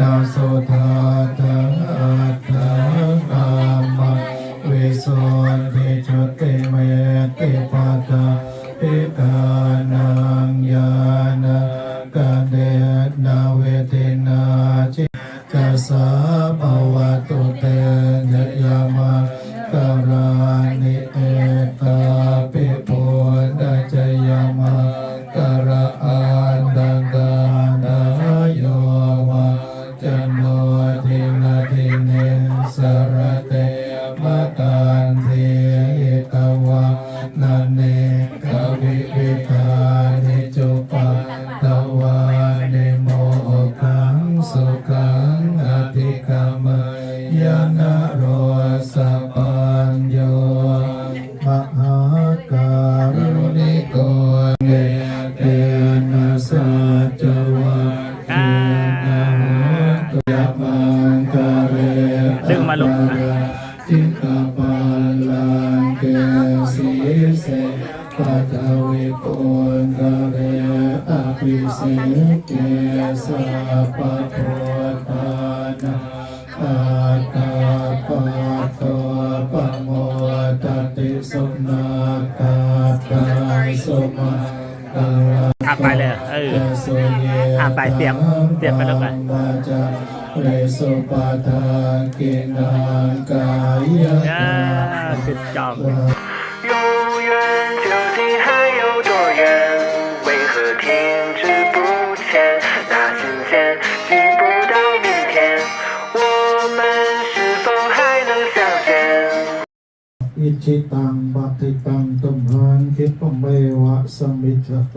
นาโสธาตาอัตถกามะวิสุทธิจุติเมติปัตาปิตานังญา ดึงมาลูกอะจิตตปาลังเกสีเสปัตวิปุณกเรอภิเสเกสะปโพธานาอาตาปโตปโมตติสุนาคาตาสุมาตาราอะไปเลยเอออะไปเสียบเสียบไปแล้วกัน เรสุปาทากินาคายะ อ่าสุดจอบ 永远究竟还有多远？为何停滞不前？那今天进不到明天，我们是否还能相见？ อิจิตังปฏิตังตุมหังคิปะเมวะสมมิจจโต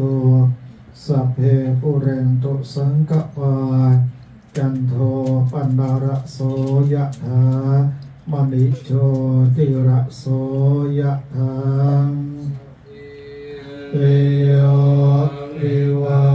สัพเพปุเรนตุสังกปา จันโทปันดาระโสยะธามณิโชติระโสยะธาเอโยวิวา